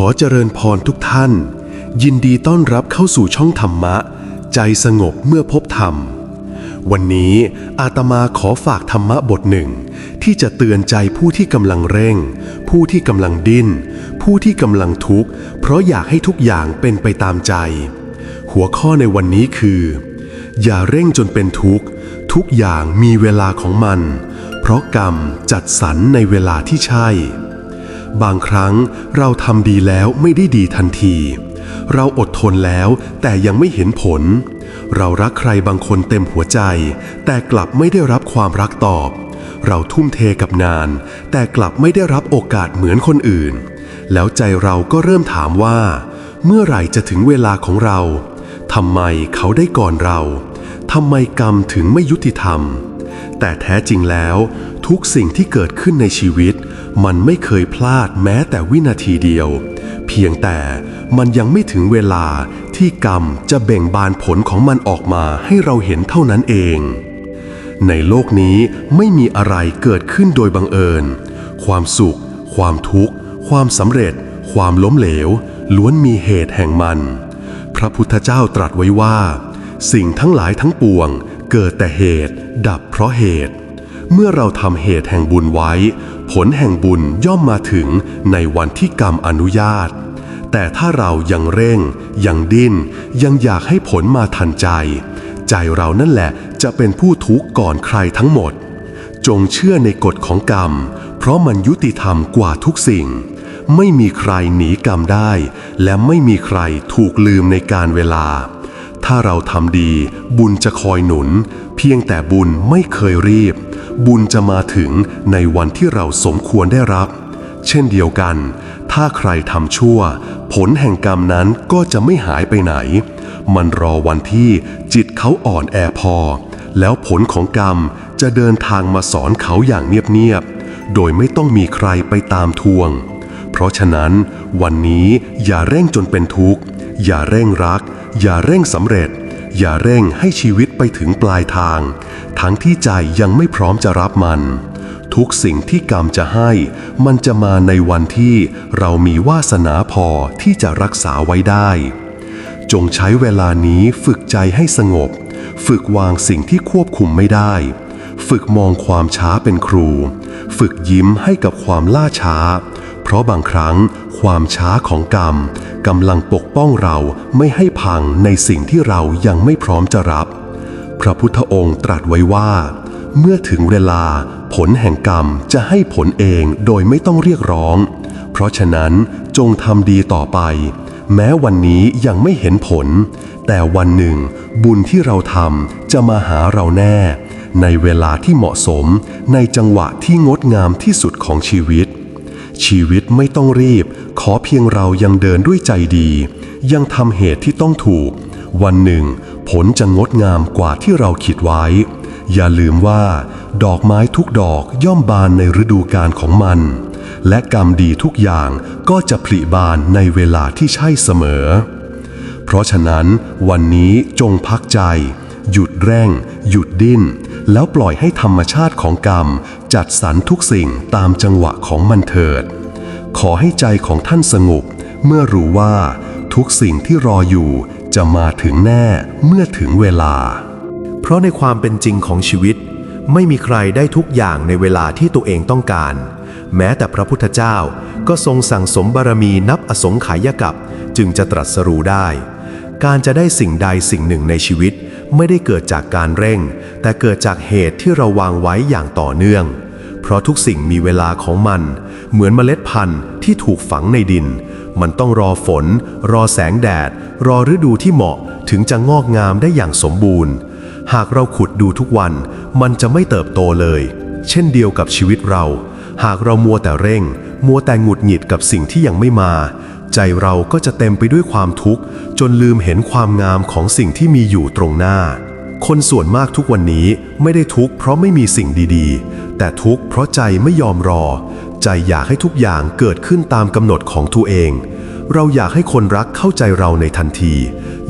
ขอเจริญพรทุกท่าน ยินดีต้อนรับเข้าสู่ช่องธรรมะ ใจสงบเมื่อพบธรรม วันนี้อาตมาขอฝากธรรมะบทหนึ่ง ที่จะเตือนใจผู้ที่กำลังเร่ง ผู้ที่กำลังดิ้น ผู้ที่กำลังทุกข์ เพราะอยากให้ทุกอย่างเป็นไปตามใจ หัวข้อในวันนี้คือ อย่าเร่งจนเป็นทุกข์ ทุกอย่างมีเวลาของมัน เพราะกรรมจัดสรรในเวลาที่ใช่ บางครั้งเราทำดีแล้วไม่ได้ดีทันที เราอดทนแล้วแต่ยังไม่เห็นผล เรารักใครบางคนเต็มหัวใจ แต่กลับไม่ได้รับความรักตอบ เราทุ่มเทกับงาน แต่กลับไม่ได้รับโอกาสเหมือนคนอื่น แล้วใจเราก็เริ่มถามว่า เมื่อไหร่จะถึงเวลาของเราทำไมเขาได้ก่อนเราทำไมกรรมถึงไม่ยุติธรรม แต่แท้จริงแล้ว ทุกสิ่งที่เกิดขึ้นในชีวิต มันไม่เคยพลาดแม้แต่วินาทีเดียว เพียงแต่มันยังไม่ถึงเวลาที่กรรมจะเบ่งบานผลของมันออกมาให้เราเห็นเท่านั้นเอง ในโลกนี้ไม่มีอะไรเกิดขึ้นโดยบังเอิญ ความสุข ความทุกข์ ความสำเร็จ ความล้มเหลว ล้วนมีเหตุแห่งมัน พระพุทธเจ้าตรัสไว้ว่า สิ่งทั้งหลายทั้งปวง เกิดแต่เหตุ ดับเพราะเหตุ เมื่อเราทำเหตุแห่งบุญไว้ ผลแห่งบุญย่อมมาถึงในวันที่กรรมอนุญาต แต่ถ้าเรายังเร่ง ยังดิ้น ยังอยากให้ผลมาทันใจ ใจเรานั่นแหละจะเป็นผู้ทุกข์ก่อนใครทั้งหมด จงเชื่อในกฎของกรรม เพราะมันยุติธรรมกว่าทุกสิ่ง ไม่มีใครหนีกรรมได้ และไม่มีใครถูกลืมในการเวลา ถ้าเราทำดี บุญจะคอยหนุน เพียงแต่บุญไม่เคยรีบ บุญจะมาถึงในวันที่เราสมควรได้รับ เช่นเดียวกัน ถ้าใครทำชั่ว ผลแห่งกรรมนั้นก็จะไม่หายไปไหน มันรอวันที่จิตเขาอ่อนแอพอ แล้วผลของกรรมจะเดินทางมาสอนเขาอย่างเงียบๆ โดยไม่ต้องมีใครไปตามทวง เพราะฉะนั้น วันนี้อย่าเร่งจนเป็นทุกข์ อย่าเร่งรัก อย่าเร่งสำเร็จ อย่าเร่งให้ชีวิตไปถึงปลายทาง ทั้งที่ใจยังไม่พร้อมจะรับมัน ทุกสิ่งที่กรรมจะให้ มันจะมาในวันที่เรามีวาสนาพอที่จะรักษาไว้ได้ จงใช้เวลานี้ฝึกใจให้สงบ ฝึกวางสิ่งที่ควบคุมไม่ได้ ฝึกมองความช้าเป็นครู ฝึกยิ้มให้กับความล่าช้า เพราะบางครั้งความช้าของกรรม กำลังปกป้องเราไม่ให้พังในสิ่งที่เรายังไม่พร้อมจะรับ พระพุทธองค์ตรัสไว้ว่า เมื่อถึงเวลาผลแห่งกรรมจะให้ผลเองโดยไม่ต้องเรียกร้อง เพราะฉะนั้นจงทำดีต่อไป แม้วันนี้ยังไม่เห็นผล แต่วันหนึ่ง บุญที่เราทำจะมาหาเราแน่ ในเวลาที่เหมาะสมในจังหวะที่งดงามที่สุดของชีวิต ชีวิตไม่ต้องรีบ ขอเพียงเรายังเดินด้วยใจดี ยังทำเหตุที่ต้องถูก วันหนึ่ง ผลจะงดงามกว่าที่เราคิดไว้ อย่าลืมว่า ดอกไม้ทุกดอกย่อมบานในฤดูกาลของมัน และกรรมดีทุกอย่างก็จะผลิบานในเวลาที่ใช่เสมอ เพราะฉะนั้นวันนี้จงพักใจ หยุดแร่ง หยุดดิ้น แล้วปล่อยให้ธรรมชาติของกรรม จัดสรรทุกสิ่งตามจังหวะของมันเถิด ขอให้ใจของท่านสงบเมื่อรู้ว่าทุกสิ่งที่รออยู่จะมาถึงแน่เมื่อถึงเวลา เพราะในความเป็นจริงของชีวิต ไม่มีใครได้ทุกอย่างในเวลาที่ตัวเองต้องการ แม้แต่พระพุทธเจ้าก็ทรงสั่งสมบารมีนับอสงไขยกับ จึงจะตรัสรู้ได้ การจะได้สิ่งใดสิ่งหนึ่งในชีวิต ไม่ได้เกิดจากการเร่ง แต่เกิดจากเหตุที่เราวางไว้อย่างต่อเนื่อง เพราะทุกสิ่งมีเวลาของมัน เหมือนเมล็ดพันธุ์ที่ถูกฝังในดิน มันต้องรอฝน รอแสงแดด รอฤดูที่เหมาะถึงจะงอกงามได้อย่างสมบูรณ์ หากเราขุดดูทุกวัน มันจะไม่เติบโตเลย เช่นเดียวกับชีวิตเรา หากเรามัวแต่เร่ง มัวแต่หงุดหงิดกับสิ่งที่ยังไม่มา ใจเราก็จะเต็มไปด้วยความทุกข์ จนลืมเห็นความงามของสิ่งที่มีอยู่ตรงหน้า คนส่วนมากทุกวันนี้ไม่ได้ทุกข์เพราะไม่มีสิ่งดีๆ แต่ทุกข์เพราะใจไม่ยอมรอ ใจอยากให้ทุกอย่างเกิดขึ้นตามกำหนดของตัวเอง เราอยากให้คนรักเข้าใจเราในทันที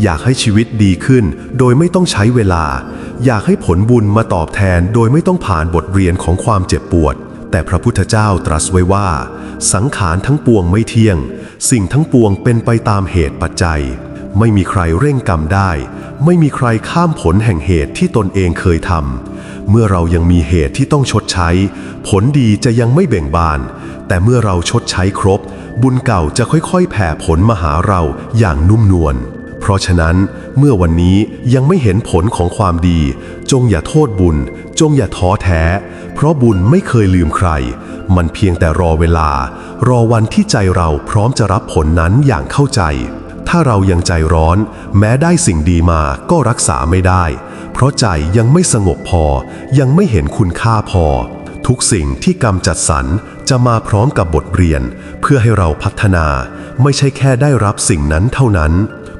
อยากให้ชีวิตดีขึ้น โดยไม่ต้องใช้เวลา อยากให้ผลบุญมาตอบแทนโดยไม่ต้องผ่านบทเรียนของความเจ็บปวด แต่พระพุทธเจ้าตรัสไว้ว่า สังขารทั้งปวงไม่เที่ยง สิ่งทั้งปวงเป็นไปตามเหตุปัจจัย ไม่มีใครเร่งกรรมได้ ไม่มีใครข้ามผลแห่งเหตุที่ตนเองเคยทำเมื่อเรายังมีเหตุที่ต้องชดใช้ ผลดีจะยังไม่เบ่งบาน แต่เมื่อเราชดใช้ครบ บุญเก่าจะค่อยๆ แผ่ผลมาหาเราอย่างนุ่มนวล เพราะฉะนั้นเมื่อวันนี้ยังไม่เห็นผลของความดี จงอย่าโทษบุญ จงอย่าท้อแท้ เพราะบุญไม่เคยลืมใคร มันเพียงแต่รอเวลา รอวันที่ใจเราพร้อมจะรับผลนั้นอย่างเข้าใจ ถ้าเรายังใจร้อน แม้ได้สิ่งดีมาก็รักษาไม่ได้ เพราะใจยังไม่สงบพอ ยังไม่เห็นคุณค่าพอ ทุกสิ่งที่กรรมจัดสรรจะมาพร้อมกับบทเรียน เพื่อให้เราพัฒนา ไม่ใช่แค่ได้รับสิ่งนั้นเท่านั้น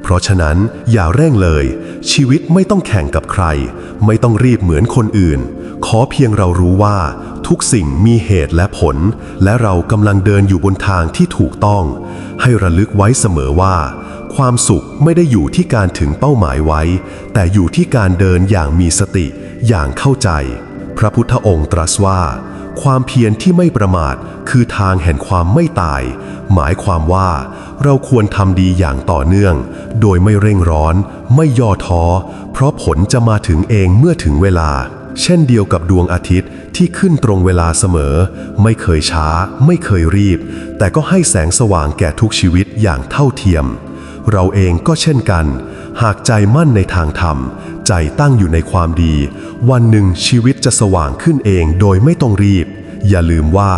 เพราะฉะนั้นอย่าเร่งเลย ชีวิตไม่ต้องแข่งกับใคร ไม่ต้องรีบเหมือนคนอื่น ขอเพียงเรารู้ว่า ทุกสิ่งมีเหตุและผล และเรากำลังเดินอยู่บนทางที่ถูกต้อง ให้ระลึกไว้เสมอว่า ความสุขไม่ได้อยู่ที่การถึงเป้าหมายไว้ แต่อยู่ที่การเดินอย่างมีสติ อย่างเข้าใจ พระพุทธองค์ตรัสว่า ความเพียรที่ไม่ประมาทคือทางแห่งความไม่ตาย หมายความว่า เราควรทำดีอย่างต่อเนื่อง โดยไม่เร่งร้อน ไม่ย่อท้อ เพราะผลจะมาถึงเองเมื่อถึงเวลา เช่นเดียวกับดวงอาทิตย์ที่ขึ้นตรงเวลาเสมอ ไม่เคยช้า ไม่เคยรีบ แต่ก็ให้แสงสว่างแก่ทุกชีวิตอย่างเท่าเทียม เราเองก็เช่นกัน หากใจมั่นในทางธรรม ใจตั้งอยู่ในความดี วันหนึ่งชีวิตจะสว่างขึ้นเองโดยไม่ต้องรีบ อย่าลืมว่า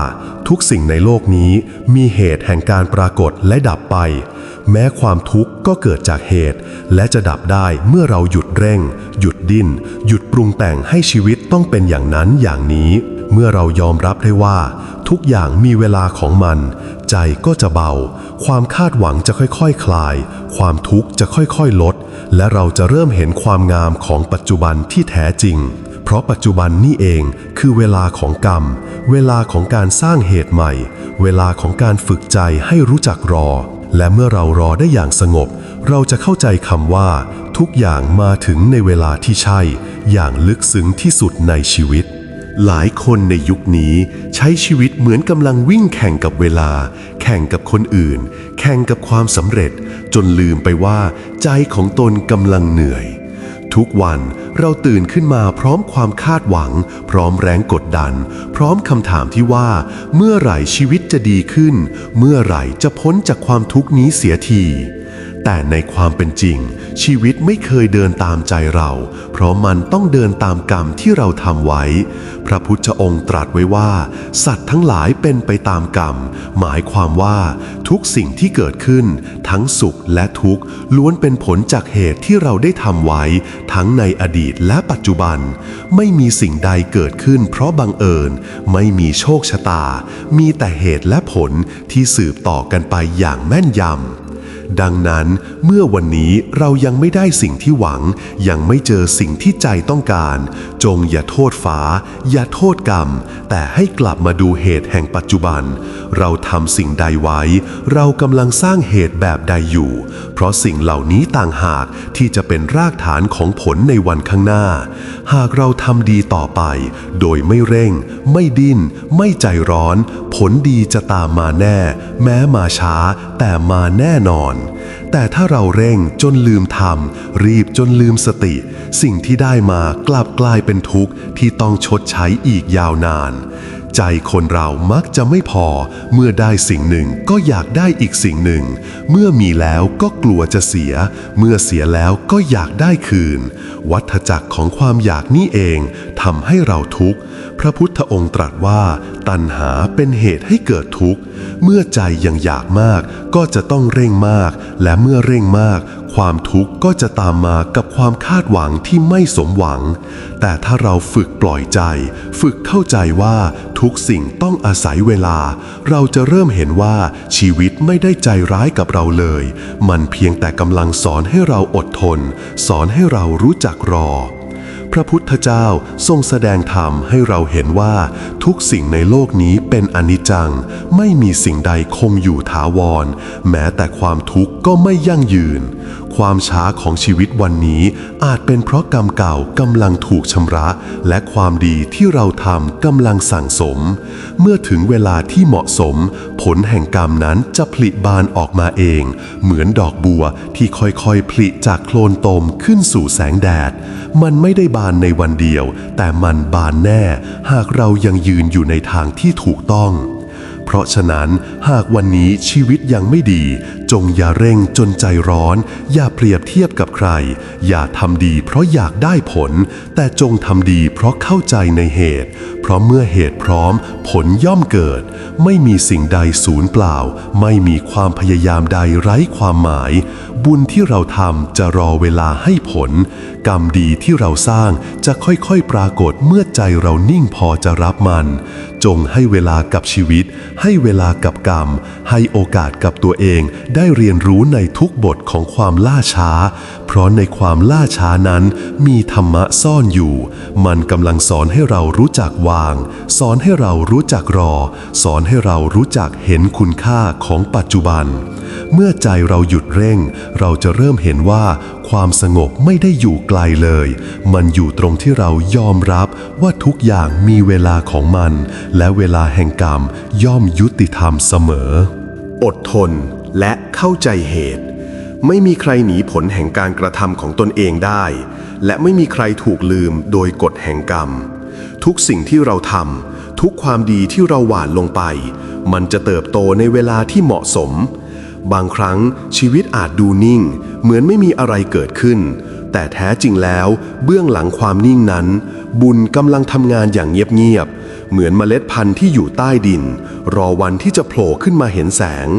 ทุกสิ่งในโลกนี้มีเหตุแห่งการปรากฏและดับไป แม้ความทุกข์ก็เกิดจากเหตุ และจะดับได้เมื่อเราหยุดเร่ง หยุดดิ้น หยุดปรุงแต่งให้ชีวิตต้องเป็นอย่างนั้นอย่างนี้ เมื่อเรายอมรับได้ว่า ทุกอย่างมีเวลาของมัน ใจก็จะเบา ความคาดหวังจะค่อยๆคคลาย ความทุกข์จะค่อยๆลด และเราจะเริ่มเห็นความงามของปัจจุบันที่แท้จริง เพราะปัจจุบันนี่เองคือเวลาของกรรม เวลาของการสร้างเหตุใหม่ เวลาของการฝึกใจให้รู้จักรอ และเมื่อเรารอได้อย่างสงบ เราจะเข้าใจคำว่า ทุกอย่างมาถึงในเวลาที่ใช่ อย่างลึกซึ้งที่สุดในชีวิตหลายคนในยุคนี้ใช้ชีวิตเหมือนกำลังวิ่งแข่งกับเวลา แข่งกับคนอื่น แข่งกับความสำเร็จ จนลืมไปว่า ใจของตนกำลังเหนื่อย ทุกวันเราตื่นขึ้นมาพร้อมความคาดหวัง พร้อมแรงกดดัน พร้อมคำถามที่ว่า เมื่อไหร่ชีวิตจะดีขึ้น เมื่อไหร่จะพ้นจากความทุกข์นี้เสียที แต่ในความเป็นจริง ชีวิตไม่เคยเดินตามใจเรา เพราะมันต้องเดินตามกรรมที่เราทำไว้ พระพุทธองค์ตรัสไว้ว่า สัตว์ทั้งหลายเป็นไปตามกรรม หมายความว่าทุกสิ่งที่เกิดขึ้น ทั้งสุขและทุกข์ล้วนเป็นผลจากเหตุที่เราได้ทำไว้ ทั้งในอดีตและปัจจุบัน ไม่มีสิ่งใดเกิดขึ้น เพราะบังเอิญไม่มีโชคชะตา มีแต่เหตุและผลที่สืบต่อกันไปอย่างแม่นยำ ดังนั้นเมื่อวันนี้เรายังไม่ได้สิ่งที่หวัง ยังไม่เจอสิ่งที่ใจต้องการ จงอย่าโทษฟ้า อย่าโทษกรรม แต่ให้กลับมาดูเหตุแห่งปัจจุบัน เราทำสิ่งใดไว้ เรากำลังสร้างเหตุแบบใดอยู่ เพราะสิ่งเหล่านี้ต่างหากที่จะเป็นรากฐานของผลในวันข้างหน้า หากเราทำดีต่อไป โดยไม่เร่ง ไม่ดิ้น ไม่ใจร้อน ผลดีจะตามมาแน่ แม้มาช้า แต่มาแน่นอนแต่ถ้าเราเร่งจนลืมทำรีบจนลืมสติ สิ่งที่ได้มากลับกลายเป็นทุกข์ที่ต้องชดใช้อีกยาวนาน ใจคนเรามักจะไม่พอ เมื่อได้สิ่งหนึ่งก็อยากได้อีกสิ่งหนึ่ง เมื่อมีแล้วก็กลัวจะเสีย เมื่อเสียแล้วก็อยากได้คืน วัฏจักรของความอยากนี่เอง ทำให้เราทุกข์ พระพุทธองค์ตรัสว่า ตัณหาเป็นเหตุให้เกิดทุกข์ เมื่อใจยังอยากมากก็จะต้องเร่งมาก และเมื่อเร่งมาก ความทุกข์ก็จะตามมากับความคาดหวังที่ไม่สมหวัง แต่ถ้าเราฝึกปล่อยใจ ฝึกเข้าใจว่าทุกสิ่งต้องอาศัยเวลา เราจะเริ่มเห็นว่าชีวิตไม่ได้ใจร้ายกับเราเลย มันเพียงแต่กำลังสอนให้เราอดทน สอนให้เรารู้จักรอ พระพุทธเจ้าทรงแสดงธรรมให้เราเห็นว่า ทุกสิ่งในโลกนี้เป็นอนิจจัง ไม่มีสิ่งใดคงอยู่ถาวร แม้แต่ความทุกข์ก็ไม่ยั่งยืน ความช้าของชีวิตวันนี้อาจเป็นเพราะกรรมเก่ากำลังถูกชำระ และความดีที่เราทำกำลังสั่งสม เมื่อถึงเวลาที่เหมาะสม ผลแห่งกรรมนั้นจะผลิบานออกมาเอง เหมือนดอกบัวที่ค่อยๆผลิจากโคลนตมขึ้นสู่แสงแดด มันไม่ได้บานในวันเดียว แต่มันบานแน่ หากเรายังยืนอยู่ในทางที่ถูกต้อง เพราะฉะนั้นหากวันนี้ชีวิตยังไม่ดี จงอย่าเร่งจนใจร้อน อย่าเปรียบเทียบกับใคร อย่าทำดีเพราะอยากได้ผล แต่จงทำดีเพราะเข้าใจในเหตุ เพราะเมื่อเหตุพร้อม ผลย่อมเกิด ไม่มีสิ่งใดสูญเปล่า ไม่มีความพยายามใดไร้ความหมาย บุญที่เราทำจะรอเวลาให้ผล กรรมดีที่เราสร้างจะค่อยๆปรากฏเมื่อใจเรานิ่งพอจะรับมัน จงให้เวลากับชีวิต ให้เวลากับกรรม ให้โอกาสกับตัวเองได้เรียนรู้ในทุกบทของความล่าช้า เพราะในความล่าช้านั้นมีธรรมะซ่อนอยู่ มันกำลังสอนให้เรารู้จักวาง สอนให้เรารู้จักรอ สอนให้เรารู้จักเห็นคุณค่าของปัจจุบัน เมื่อใจเราหยุดเร่ง เราจะเริ่มเห็นว่าความสงบไม่ได้อยู่ไกลเลย มันอยู่ตรงที่เรายอมรับว่าทุกอย่างมีเวลาของมัน และเวลาแห่งกรรมย่อมยุติธรรมเสมอ อดทนและเข้าใจเหตุ ไม่มีใครหนีผลแห่งการกระทำของตนเองได้ และไม่มีใครถูกลืมโดยกฎแห่งกรรม ทุกสิ่งที่เราทำทุกความดีที่เราหว่านลงไป มันจะเติบโตในเวลาที่เหมาะสม บางครั้งชีวิตอาจดูนิ่ง เหมือนไม่มีอะไรเกิดขึ้น แต่แท้จริงแล้ว เบื้องหลังความนิ่งนั้น บุญกำลังทำงานอย่างเงียบๆเหมือนเมล็ดพันธุ์ที่อยู่ใต้ดิน รอวันที่จะโผล่ขึ้นมาเห็นแสง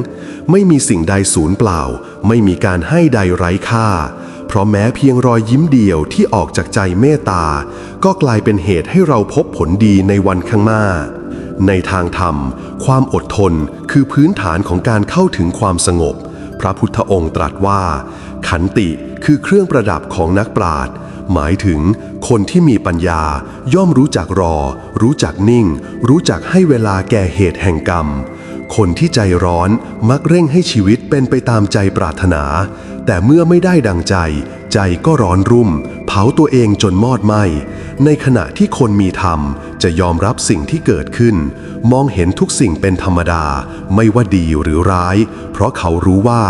ไม่มีสิ่งใดสูญเปล่า ไม่มีการให้ใดไร้ค่า เพราะแม้เพียงรอยยิ้มเดียวที่ออกจากใจเมตตา ก็กลายเป็นเหตุให้เราพบผลดีในวันข้างหน้า ในทางธรรม ความอดทนคือพื้นฐานของการเข้าถึงความสงบ พระพุทธองค์ตรัสว่า ขันติคือเครื่องประดับของนักปราชญ์หมายถึงคนที่มีปัญญาย่อมรู้จักรอ รู้จักนิ่ง รู้จักให้เวลาแก่เหตุแห่งกรรม คนที่ใจร้อนมักเร่งให้ชีวิตเป็นไปตามใจปรารถนา แต่เมื่อไม่ได้ดังใจ ใจก็ร้อนรุ่ม เผาตัวเองจนมอดไหม ในขณะที่คนมีธรรมจะยอมรับสิ่งที่เกิดขึ้น มองเห็นทุกสิ่งเป็นธรรมดา ไม่ว่าดีหรือร้าย เพราะเขารู้ว่า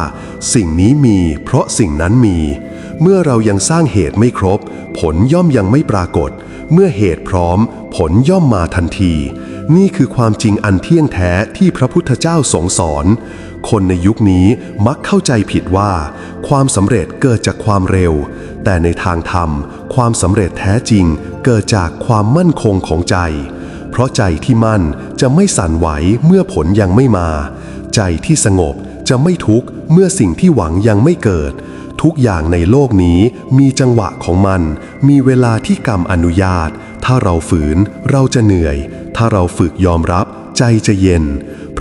สิ่งนี้มี เพราะสิ่งนั้นมี เมื่อเรายังสร้างเหตุไม่ครบ ผลย่อมยังไม่ปรากฏ เมื่อเหตุพร้อม ผลย่อมมาทันที นี่คือความจริงอันเที่ยงแท้ที่พระพุทธเจ้าทรงสอน คนในยุคนี้มักเข้าใจผิดว่า ความสำเร็จเกิดจากความเร็ว แต่ในทางธรรม ความสำเร็จแท้จริงเกิดจากความมั่นคงของใจ เพราะใจที่มั่นจะไม่สั่นไหวเมื่อผลยังไม่มา ใจที่สงบจะไม่ทุกข์เมื่อสิ่งที่หวังยังไม่เกิด ทุกอย่างในโลกนี้มีจังหวะของมัน มีเวลาที่กรรมอนุญาต ถ้าเราฝืนเราจะเหนื่อย ถ้าเราฝึกยอมรับ ใจจะเย็น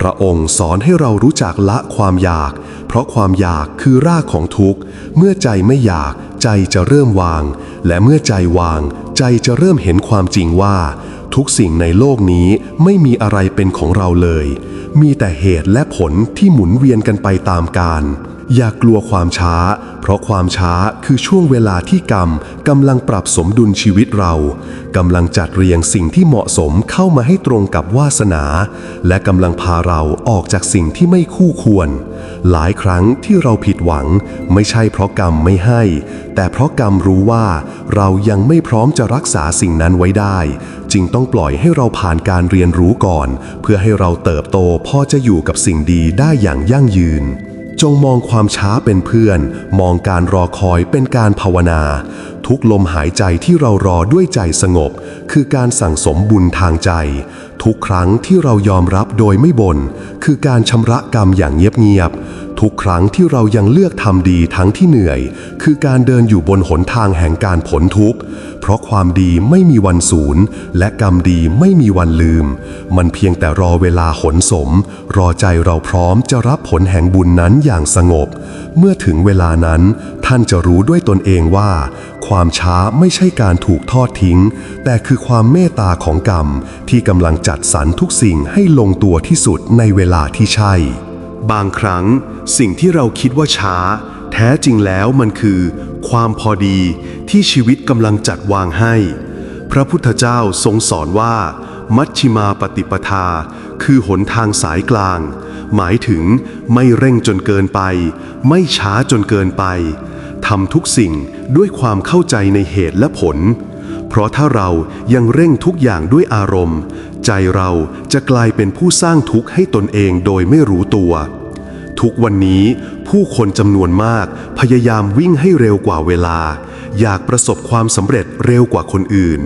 พระองค์สอนให้เรารู้จักละความอยาก เพราะความอยากคือรากของทุกข์ เมื่อใจไม่อยากใจจะเริ่มวาง และเมื่อใจวาง ใจจะเริ่มเห็นความจริงว่า ทุกสิ่งในโลกนี้ไม่มีอะไรเป็นของเราเลย มีแต่เหตุและผลที่หมุนเวียนกันไปตามกาล อย่ากลัวความช้า เพราะความช้าคือช่วงเวลาที่กรรมกำลังปรับสมดุลชีวิตเรากำลังจัดเรียงสิ่งที่เหมาะสมเข้ามาให้ตรงกับวาสนา และกำลังพาเราออกจากสิ่งที่ไม่คู่ควร หลายครั้งที่เราผิดหวัง ไม่ใช่เพราะกรรมไม่ให้ แต่เพราะกรรมรู้ว่า เรายังไม่พร้อมจะรักษาสิ่งนั้นไว้ได้ จึงต้องปล่อยให้เราผ่านการเรียนรู้ก่อน เพื่อให้เราเติบโตพอจะอยู่กับสิ่งดีได้อย่างยั่งยืน จงมองความช้าเป็นเพื่อน มองการรอคอยเป็นการภาวนา ทุกลมหายใจที่เรารอด้วยใจสงบ คือการสั่งสมบุญทางใจ ทุกครั้งที่เรายอมรับโดยไม่บน่นคือการชำระกรรมอย่างเงียบๆ ทุกครั้งที่เรายังเลือกทำดีทั้งที่เหนื่อย คือการเดินอยู่บนหนทางแห่งการผลทุกข์ เพราะความดีไม่มีวันสูญและกรรมดีไม่มีวันลืม มันเพียงแต่รอเวลาหนสม รอใจเราพร้อมจะรับผลแห่งบุญนั้นอย่างสงบ เมื่อถึงเวลานั้น ท่านจะรู้ด้วยตนเองว่า ความช้าไม่ใช่การถูกทอดทิ้ง แต่คือความเมตตาของกรรมที่กำลังจัดสรรทุกสิ่งให้ลงตัวที่สุดในเวลาที่ใช่ บางครั้งสิ่งที่เราคิดว่าช้า แท้จริงแล้วมันคือ ความพอดีที่ชีวิตกำลังจัดวางให้ พระพุทธเจ้าทรงสอนว่า มัชชิมาปฏิปทา คือหนทางสายกลาง หมายถึงไม่เร่งจนเกินไป ไม่ช้าจนเกินไปทำทุกสิ่งด้วยความเข้าใจในเหตุและผล เพราะถ้าเรายังเร่งทุกอย่างด้วยอารมณ์ ใจเราจะกลายเป็นผู้สร้างทุกข์ให้ตนเองโดยไม่รู้ตัว ทุกวันนี้ผู้คนจำนวนมากพยายามวิ่งให้เร็วกว่าเวลา อยากประสบความสำเร็จเร็วกว่าคนอื่น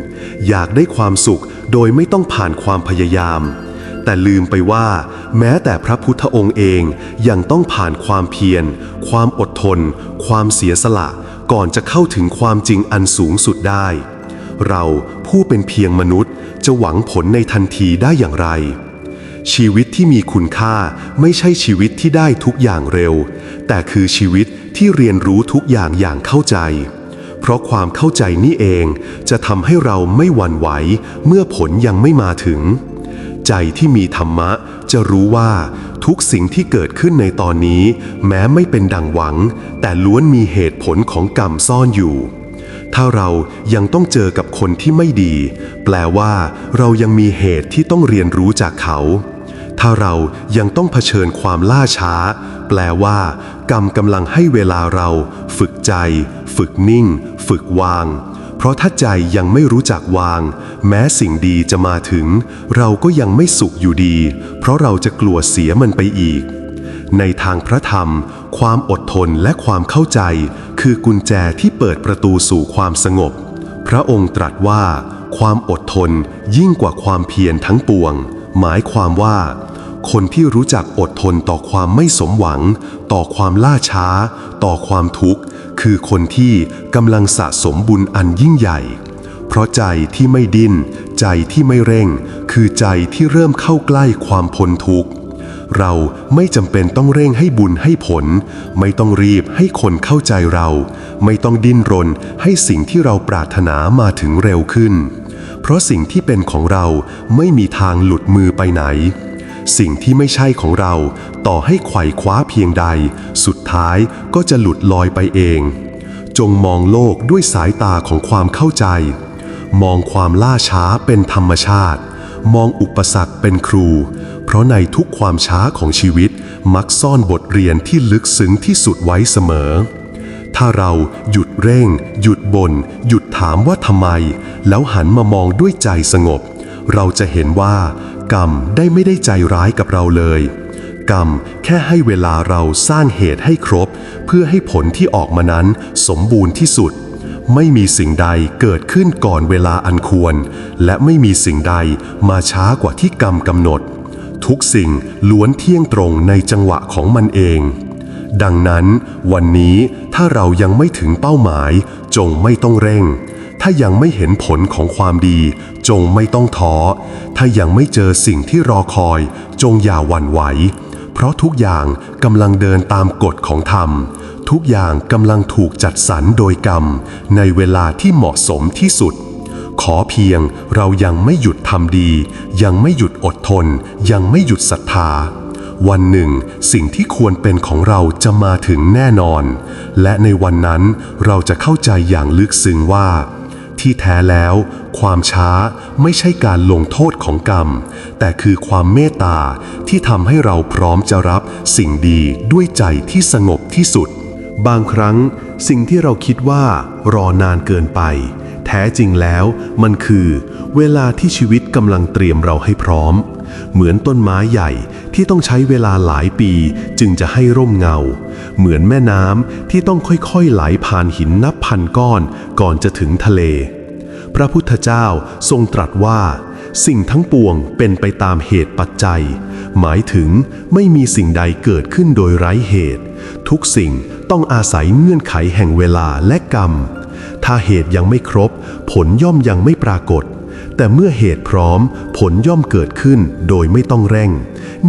อยากได้ความสุขโดยไม่ต้องผ่านความพยายาม แต่ลืมไปว่า แม้แต่พระพุทธองค์เองยังต้องผ่านความเพียร ความอดทน ความเสียสละ ก่อนจะเข้าถึงความจริงอันสูงสุดได้ เราผู้เป็นเพียงมนุษย์จะหวังผลในทันทีได้อย่างไร ชีวิตที่มีคุณค่าไม่ใช่ชีวิตที่ได้ทุกอย่างเร็ว แต่คือชีวิตที่เรียนรู้ทุกอย่างอย่างเข้าใจ เพราะความเข้าใจนี่เองจะทำให้เราไม่หวั่นไหวเมื่อผลยังไม่มาถึง ใจที่มีธรรมะจะรู้ว่าทุกสิ่งที่เกิดขึ้นในตอนนี้ แม้ไม่เป็นดังหวัง แต่ล้วนมีเหตุผลของกรรมซ่อนอยู่ ถ้าเรายังต้องเจอกับคนที่ไม่ดี แปลว่าเรายังมีเหตุที่ต้องเรียนรู้จากเขา ถ้าเรายังต้องเผชิญความล่าช้า แปลว่า กรรมกำลังให้เวลาเรา ฝึกใจ ฝึกนิ่ง ฝึกวาง เพราะถ้าใจยังไม่รู้จักวาง แม้สิ่งดีจะมาถึง เราก็ยังไม่สุขอยู่ดี เพราะเราจะกลัวเสียมันไปอีก ในทางพระธรรม ความอดทนและความเข้าใจ คือกุญแจที่เปิดประตูสู่ความสงบ พระองค์ตรัสว่า ความอดทนยิ่งกว่าความเพียรทั้งปวง หมายความว่า คนที่รู้จักอดทนต่อความไม่สมหวัง ต่อความล่าช้า ต่อความทุกข์ คือคนที่กำลังสะสมบุญอันยิ่งใหญ่ เพราะใจที่ไม่ดิ้น ใจที่ไม่เร่ง คือใจที่เริ่มเข้าใกล้ความพ้นทุกข์ เราไม่จำเป็นต้องเร่งให้บุญให้ผล ไม่ต้องรีบให้คนเข้าใจเรา ไม่ต้องดิ้นรนให้สิ่งที่เราปรารถนามาถึงเร็วขึ้น เพราะสิ่งที่เป็นของเราไม่มีทางหลุดมือไปไหน สิ่งที่ไม่ใช่ของเรา ต่อให้ไขว่คว้าเพียงใด สุดท้ายก็จะหลุดลอยไปเอง จงมองโลกด้วยสายตาของความเข้าใจ มองความล่าช้าเป็นธรรมชาติ มองอุปสรรคเป็นครู ราะในทุกความช้าของชีวิตมักซ่อนบทเรียนที่ลึกซึ้งที่สุดไว้เสมอ ถ้าเราหยุดเร่ง หยุดบน่นหยุดถามว่าทำไม แล้วหันมามองด้วยใจสงบ เราจะเห็นว่า กรรมได้ไม่ได้ใจร้ายกับเราเลย กรรมแค่ให้เวลาเราสร้างเหตุให้ครบ เพื่อให้ผลที่ออกมานั้นสมบูรณ์ที่สุดไม่มีสิ่งใดเกิดขึ้นก่อนเวลาอันควร และไม่มีสิ่งใดมาช้ากว่าที่กรรมกำหนด ทุกสิ่งล้วนเที่ยงตรงในจังหวะของมันเอง ดังนั้น วันนี้ถ้าเรายังไม่ถึงเป้าหมาย จงไม่ต้องเร่ง ถ้ายังไม่เห็นผลของความดี จงไม่ต้องท้อ ถ้ายังไม่เจอสิ่งที่รอคอย จงอย่าหวั่นไหว เพราะทุกอย่างกำลังเดินตามกฎของธรรม ทุกอย่างกำลังถูกจัดสรรโดยกรรม ในเวลาที่เหมาะสมที่สุด ขอเพียงเรายังไม่หยุดทำดี ยังไม่หยุดอดทน ยังไม่หยุดศรัทธา วันหนึ่ง สิ่งที่ควรเป็นของเราจะมาถึงแน่นอน และในวันนั้นเราจะเข้าใจอย่างลึกซึ้งว่า ที่แท้แล้ว ความช้าไม่ใช่การลงโทษของกรรม แต่คือความเมตตาที่ทำให้เราพร้อมจะรับสิ่งดีด้วยใจที่สงบที่สุด บางครั้ง สิ่งที่เราคิดว่ารอนานเกินไป แท้จริงแล้วมันคือเวลาที่ชีวิตกำลังเตรียมเราให้พร้อม เหมือนต้นไม้ใหญ่ที่ต้องใช้เวลาหลายปีจึงจะให้ร่มเงา เหมือนแม่น้ำที่ต้องค่อยๆไหลผ่านหินนับพันก้อนก่อนจะถึงทะเล พระพุทธเจ้าทรงตรัสว่า สิ่งทั้งปวงเป็นไปตามเหตุปัจจัย หมายถึงไม่มีสิ่งใดเกิดขึ้นโดยไร้เหตุ ทุกสิ่งต้องอาศัยเงื่อนไขแห่งเวลาและกรรม ถ้าเหตุยังไม่ครบ ผลย่อมยังไม่ปรากฏ แต่เมื่อเหตุพร้อม ผลย่อมเกิดขึ้นโดยไม่ต้องเร่ง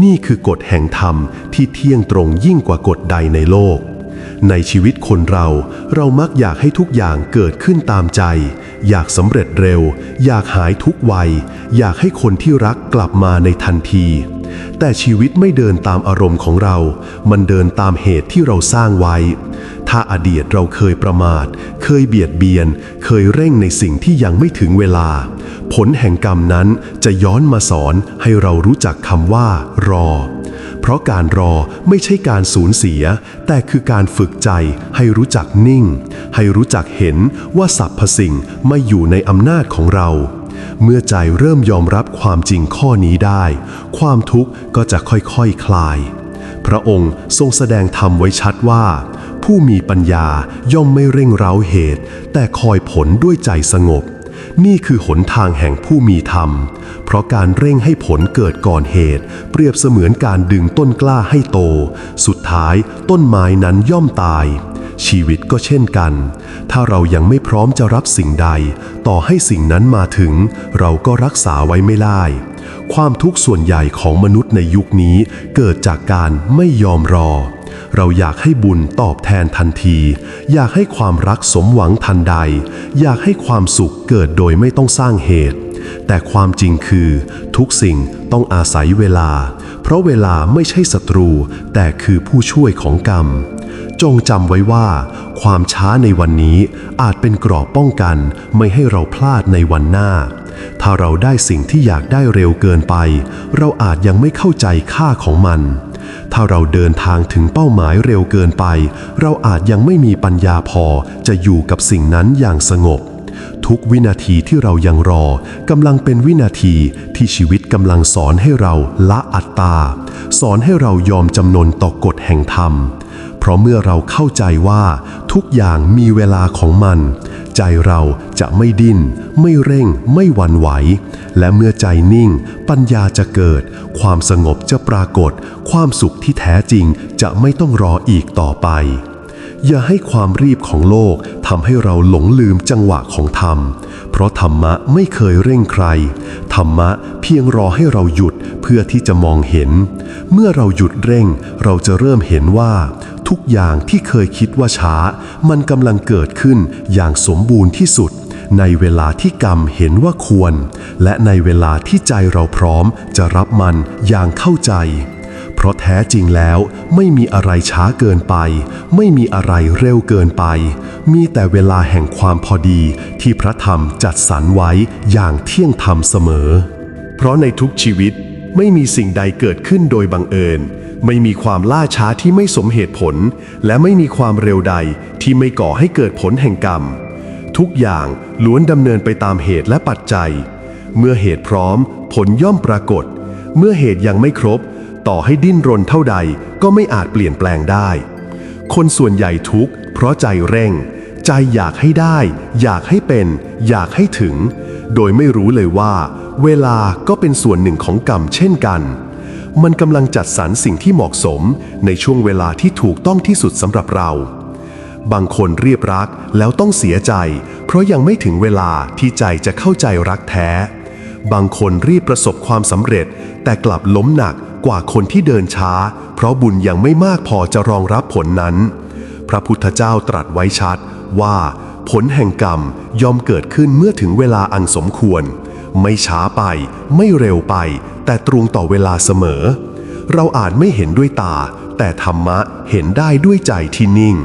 นี่คือกฎแห่งธรรมที่เที่ยงตรงยิ่งกว่ากฎใดในโลก ในชีวิตคนเราเรามักอยากให้ทุกอย่างเกิดขึ้นตามใจ อยากสำเร็จเร็ว อยากหายทุกวัย อยากให้คนที่รักกลับมาในทันทีแต่ชีวิตไม่เดินตามอารมณ์ของเรา มันเดินตามเหตุที่เราสร้างไว้ ถ้าอดีตเราเคยประมาท เคยเบียดเบียน เคยเร่งในสิ่งที่ยังไม่ถึงเวลา ผลแห่งกรรมนั้นจะย้อนมาสอนให้เรารู้จักคำว่า รอ เพราะการรอไม่ใช่การสูญเสีย แต่คือการฝึกใจให้รู้จักนิ่ง ให้รู้จักเห็นว่าสรรพสิ่งไม่อยู่ในอำนาจของเราเมื่อใจเริ่มยอมรับความจริงข้อนี้ได้ ความทุกข์ก็จะค่อยๆคคลาย พระองค์ทรงแสดงธรรมไว้ชัดว่า ผู้มีปัญญาย่อมไม่เร่งเร้าเหตุ แต่คอยผลด้วยใจสงบ นี่คือหนทางแห่งผู้มีธรรม เพราะการเร่งให้ผลเกิดก่อนเหตุ เปรียบเสมือนการดึงต้นกล้าให้โต สุดท้ายต้นไม้นั้นย่อมตาย ชีวิตก็เช่นกัน ถ้าเรายังไม่พร้อมจะรับสิ่งใด ต่อให้สิ่งนั้นมาถึง เราก็รักษาไว้ไม่ได้ความทุกข์ส่วนใหญ่ของมนุษย์ในยุคนี้เกิดจากการไม่ยอมรอ เราอยากให้บุญตอบแทนทันที อยากให้ความรักสมหวังทันใด อยากให้ความสุขเกิดโดยไม่ต้องสร้างเหตุ แต่ความจริงคือ ทุกสิ่งต้องอาศัยเวลา เพราะเวลาไม่ใช่ศัตรู แต่คือผู้ช่วยของกรรม จงจำไว้ว่า ความช้าในวันนี้อาจเป็นกรอบป้องกันไม่ให้เราพลาดในวันหน้า ถ้าเราได้สิ่งที่อยากได้เร็วเกินไป เราอาจยังไม่เข้าใจค่าของมัน ถ้าเราเดินทางถึงเป้าหมายเร็วเกินไป เราอาจยังไม่มีปัญญาพอจะอยู่กับสิ่งนั้นอย่างสงบ ทุกวินาทีที่เรายังรอกำลังเป็นวินาทีที่ชีวิตกำลังสอนให้เราละอัตตา สอนให้เรายอมจำนนต่อกฎแห่งธรรม ราะเมื่อเราเข้าใจว่าทุกอย่างมีเวลาของมัน ใจเราจะไม่ดิ้น ไม่เร่ง ไม่หวั่นไหว และเมื่อใจนิ่ง ปัญญาจะเกิด ความสงบจะปรากฏ ความสุขที่แท้จริงจะไม่ต้องรออีกต่อไป อย่าให้ความรีบของโลกทำให้เราหลงลืมจังหวะของธรรม เพราะธรรมะไม่เคยเร่งใคร ธรรมะเพียงรอให้เราหยุดเพื่อที่จะมองเห็น เมื่อเราหยุดเร่ง เราจะเริ่มเห็นว่า ทุกอย่างที่เคยคิดว่าช้า มันกำลังเกิดขึ้นอย่างสมบูรณ์ที่สุด ในเวลาที่กรรมเห็นว่าควร และในเวลาที่ใจเราพร้อมจะรับมันอย่างเข้าใจ เพราะแท้จริงแล้วไม่มีอะไรช้าเกินไป ไม่มีอะไรเร็วเกินไป มีแต่เวลาแห่งความพอดีที่พระธรรมจัดสรรไว้อย่างเที่ยงธรรมเสมอ เพราะในทุกชีวิตไม่มีสิ่งใดเกิดขึ้นโดยบังเอิญ ไม่มีความล่าช้าที่ไม่สมเหตุผล และไม่มีความเร็วใดที่ไม่ก่อให้เกิดผลแห่งกรรม ทุกอย่างล้วนดำเนินไปตามเหตุและปัจจัย เมื่อเหตุพร้อม ผลย่อมปรากฏ เมื่อเหตุยังไม่ครบ ต่อให้ดิ้นรนเท่าใดก็ไม่อาจเปลี่ยนแปลงได้ คนส่วนใหญ่ทุกข์เพราะใจเร่ง ใจอยากให้ได้ อยากให้เป็น อยากให้ถึง โดยไม่รู้เลยว่า เวลาก็เป็นส่วนหนึ่งของกรรมเช่นกัน มันกำลังจัดสรรสิ่งที่เหมาะสมในช่วงเวลาที่ถูกต้องที่สุดสำหรับเรา บางคนเรียบรักแล้วต้องเสียใจ เพราะยังไม่ถึงเวลาที่ใจจะเข้าใจรักแท้ บางคนรีบประสบความสำเร็จ แต่กลับล้มหนักกว่าคนที่เดินช้า เพราะบุญยังไม่มากพอจะรองรับผลนั้น พระพุทธเจ้าตรัสไว้ชัดว่า ผลแห่งกรรมยอมเกิดขึ้นเมื่อถึงเวลาอันสมควร ไม่ช้าไป ไม่เร็วไป แต่ตรงต่อเวลาเสมอ เราอาจไม่เห็นด้วยตา แต่ธรรมะเห็นได้ด้วยใจที่นิ่ง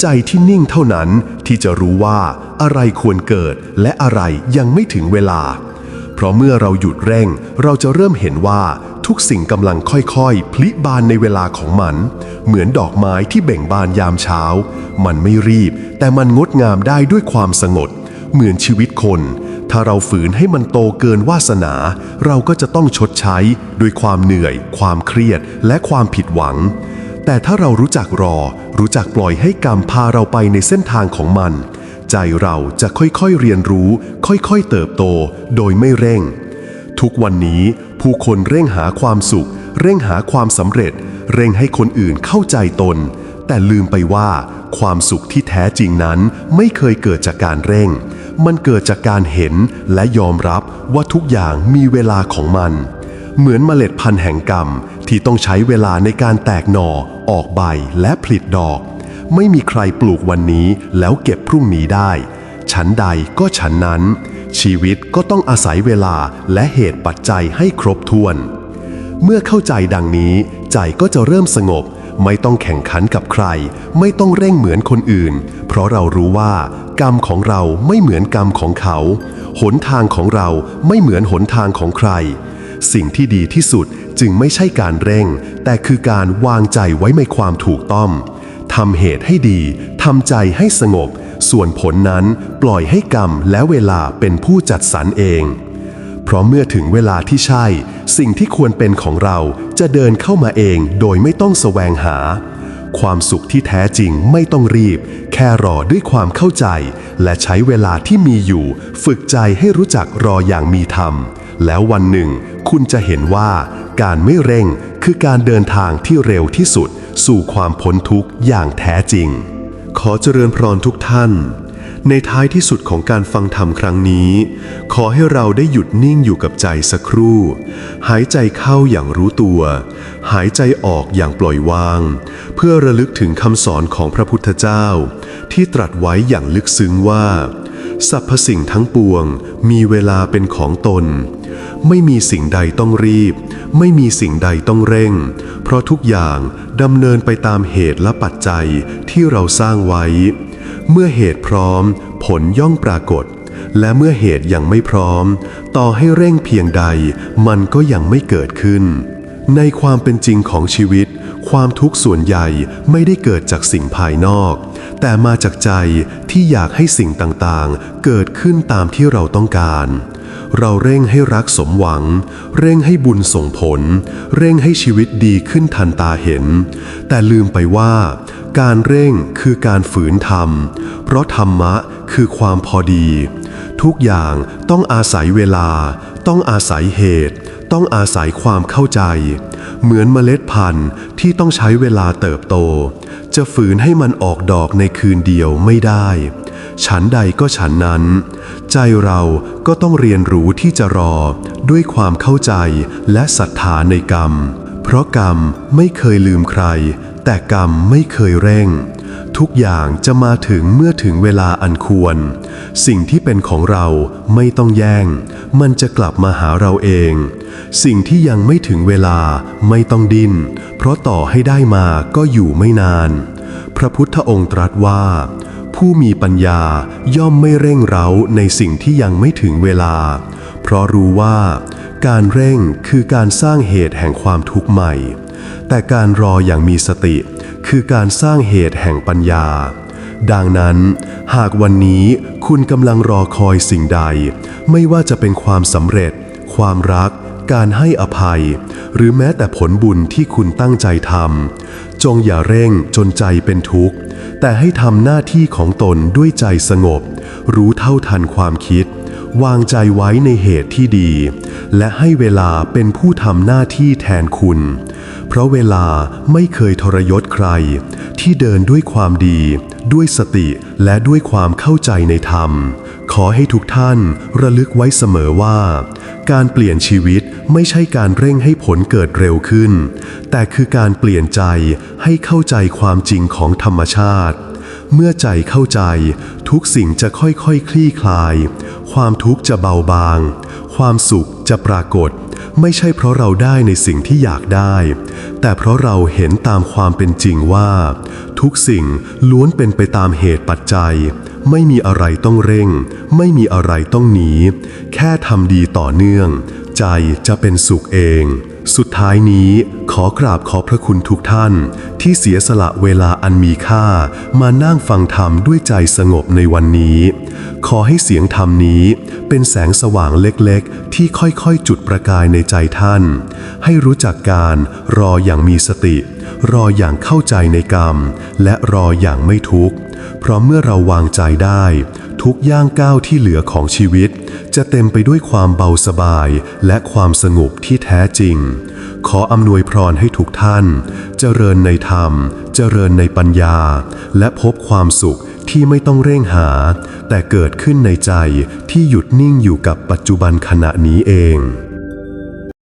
ใจที่นิ่งเท่านั้นที่จะรู้ว่าอะไรควรเกิดและอะไรยังไม่ถึงเวลา เพราะเมื่อเราหยุดเร่ง เราจะเริ่มเห็นว่าทุกสิ่งกำลังค่อยๆ พลิบานในเวลาของมัน เหมือนดอกไม้ที่เบ่งบานยามเช้า มันไม่รีบ แต่มันงดงามได้ด้วยความสงบเหมือนชีวิตคน ถ้าเราฝืนให้มันโตเกินวาสนา เราก็จะต้องชดใช้ด้วยความเหนื่อย ความเครียด และความผิดหวัง แต่ถ้าเรารู้จักรอ รู้จักปล่อยให้กรรมพาเราไปในเส้นทางของมัน ใจเราจะค่อยๆเรียนรู้ ค่อยๆเติบโต โดยไม่เร่ง ทุกวันนี้ผู้คนเร่งหาความสุข เร่งหาความสำเร็จ เร่งให้คนอื่นเข้าใจตน แต่ลืมไปว่า ความสุขที่แท้จริงนั้นไม่เคยเกิดจากการเร่ง มันเกิดจากการเห็นและยอมรับว่าทุกอย่างมีเวลาของมัน เหมือนเมล็ดพันธุ์แห่งกรรมที่ต้องใช้เวลาในการแตกหน่อ ออกใบและผลิดดอก ไม่มีใครปลูกวันนี้แล้วเก็บพรุ่งนี้ได้ ฉันใดก็ฉันนั้น ชีวิตก็ต้องอาศัยเวลาและเหตุปัจจัยให้ครบถ้วน เมื่อเข้าใจดังนี้ใจก็จะเริ่มสงบ ไม่ต้องแข่งขันกับใคร ไม่ต้องเร่งเหมือนคนอื่น เพราะเรารู้ว่า กรรมของเราไม่เหมือนกรรมของเขา หนทางของเราไม่เหมือนหนทางของใคร สิ่งที่ดีที่สุดจึงไม่ใช่การเร่ง แต่คือการวางใจไว้ในความถูกต้องทำเหตุให้ดีทำใจให้สงบ ส่วนผลนั้นปล่อยให้กรรมและเวลาเป็นผู้จัดสรรเอง เพราะเมื่อถึงเวลาที่ใช่ สิ่งที่ควรเป็นของเราจะเดินเข้ามาเองโดยไม่ต้องแสวงหา ความสุขที่แท้จริงไม่ต้องรีบ แค่รอด้วยความเข้าใจ และใช้เวลาที่มีอยู่ ฝึกใจให้รู้จักรออย่างมีธรรม แล้ววันหนึ่ง คุณจะเห็นว่า การไม่เร่งคือการเดินทางที่เร็วที่สุด สู่ความพ้นทุกข์อย่างแท้จริง ขอเจริญพรทุกท่าน ในท้ายที่สุดของการฟังธรรมครั้งนี้ ขอให้เราได้หยุดนิ่งอยู่กับใจสักครู่ หายใจเข้าอย่างรู้ตัว หายใจออกอย่างปล่อยวาง เพื่อระลึกถึงคำสอนของพระพุทธเจ้า ที่ตรัสไว้อย่างลึกซึ้งว่าสรรพสิ่งทั้งปวงมีเวลาเป็นของตน ไม่มีสิ่งใดต้องรีบ ไม่มีสิ่งใดต้องเร่ง เพราะทุกอย่างดำเนินไปตามเหตุและปัจจัยที่เราสร้างไว้ เมื่อเหตุพร้อม ผลย่อมปรากฏ และเมื่อเหตุยังไม่พร้อม ต่อให้เร่งเพียงใด มันก็ยังไม่เกิดขึ้น ในความเป็นจริงของชีวิต ความทุกข์ส่วนใหญ่ไม่ได้เกิดจากสิ่งภายนอก แต่มาจากใจที่อยากให้สิ่งต่างๆ เกิดขึ้นตามที่เราต้องการเราเร่งให้รักสมหวัง เร่งให้บุญส่งผล เร่งให้ชีวิตดีขึ้นทันตาเห็น แต่ลืมไปว่า การเร่งคือการฝืนธรรม เพราะธรรมะคือความพอดี ทุกอย่างต้องอาศัยเวลา ต้องอาศัยเหตุ ต้องอาศัยความเข้าใจ เหมือนเมล็ดพันธุ์ที่ต้องใช้เวลาเติบโต จะฝืนให้มันออกดอกในคืนเดียวไม่ได้ ฉันใดก็ฉันนั้น ใจเราก็ต้องเรียนรู้ที่จะรอด้วยความเข้าใจและศรัทธาในกรรม เพราะกรรมไม่เคยลืมใคร แต่กรรมไม่เคยเร่ง ทุกอย่างจะมาถึงเมื่อถึงเวลาอันควร สิ่งที่เป็นของเราไม่ต้องแย่ง มันจะกลับมาหาเราเอง สิ่งที่ยังไม่ถึงเวลาไม่ต้องดิ้น เพราะต่อให้ได้มาก็อยู่ไม่นาน พระพุทธองค์ตรัสว่า ผู้มีปัญญาย่อมไม่เร่งเร้าในสิ่งที่ยังไม่ถึงเวลา เพราะรู้ว่า การเร่งคือการสร้างเหตุแห่งความทุกข์ใหม่ แต่การรออย่างมีสติ คือการสร้างเหตุแห่งปัญญา ดังนั้น หากวันนี้คุณกำลังรอคอยสิ่งใด ไม่ว่าจะเป็นความสำเร็จ ความรัก การให้อภัย หรือแม้แต่ผลบุญที่คุณตั้งใจทำจงอย่าเร่งจนใจเป็นทุกข์ แต่ให้ทำหน้าที่ของตนด้วยใจสงบ รู้เท่าทันความคิด วางใจไว้ในเหตุที่ดี และให้เวลาเป็นผู้ทำหน้าที่แทนคุณ เพราะเวลาไม่เคยทรยศใคร ที่เดินด้วยความดี ด้วยสติและด้วยความเข้าใจในธรรม ขอให้ทุกท่านระลึกไว้เสมอว่า การเปลี่ยนชีวิตไม่ใช่การเร่งให้ผลเกิดเร็วขึ้น แต่คือการเปลี่ยนใจให้เข้าใจความจริงของธรรมชาติ เมื่อใจเข้าใจ ทุกสิ่งจะค่อยๆคคลี่คลาย ความทุกข์จะเบาบาง ความสุขจะปรากฏ ไม่ใช่เพราะเราได้ในสิ่งที่อยากได้ แต่เพราะเราเห็นตามความเป็นจริงว่า ทุกสิ่งล้วนเป็นไปตามเหตุปัจจัย ไม่มีอะไรต้องเร่ง ไม่มีอะไรต้องหนี แค่ทำดีต่อเนื่อง ใจจะเป็นสุขเอง สุดท้ายนี้ขอกราบขอพระคุณทุกท่าน ที่เสียสละเวลาอันมีค่า มานั่งฟังธรรมด้วยใจสงบในวันนี้ ขอให้เสียงธรรมนี้ เป็นแสงสว่างเล็กๆ ที่ค่อยๆ จุดประกายในใจท่าน ให้รู้จักการรออย่างมีสติ รออย่างเข้าใจในกรรม และรออย่างไม่ทุกข์ เพราะเมื่อเราวางใจได้ ทุกย่างก้าวที่เหลือของชีวิต จะเต็มไปด้วยความเบาสบายและความสงบที่แท้จริง ขออำนวยพรให้ทุกท่าน เจริญในธรรม เจริญในปัญญา และพบความสุขที่ไม่ต้องเร่งหา แต่เกิดขึ้นในใจที่หยุดนิ่งอยู่กับปัจจุบันขณะนี้เอง